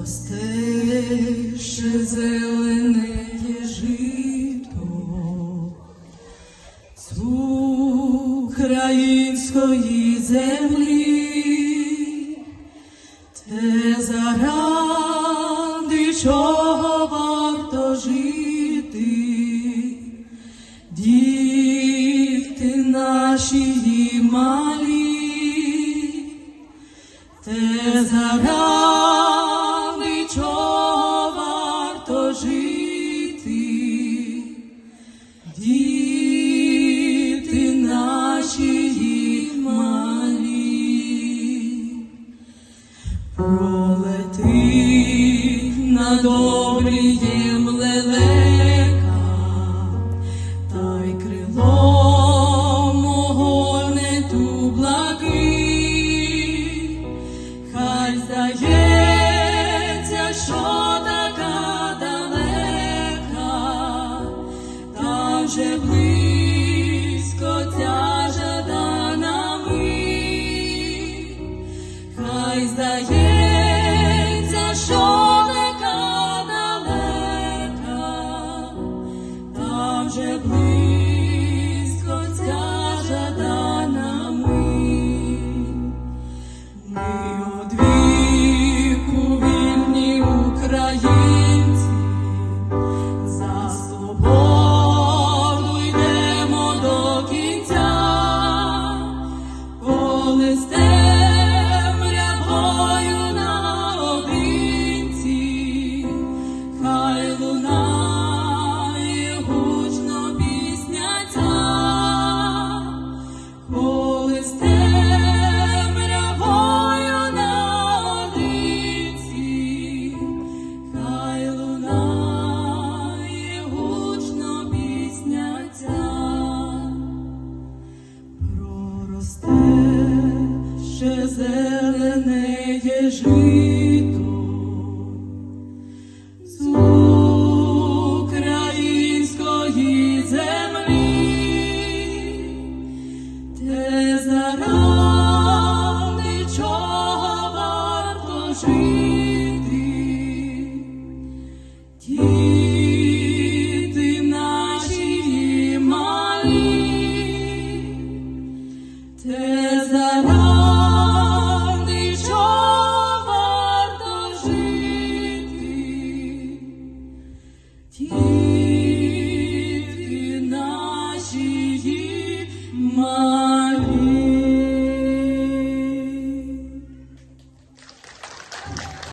Ростеше зелене жито. З української землі, те заради чого варто жити, діти наші малі, те заради пролетить над обрієм лелека, та й крилом огорне ту благий, хай здається, що така далека, там же близько зелене жито. З землі, варто жити, Keep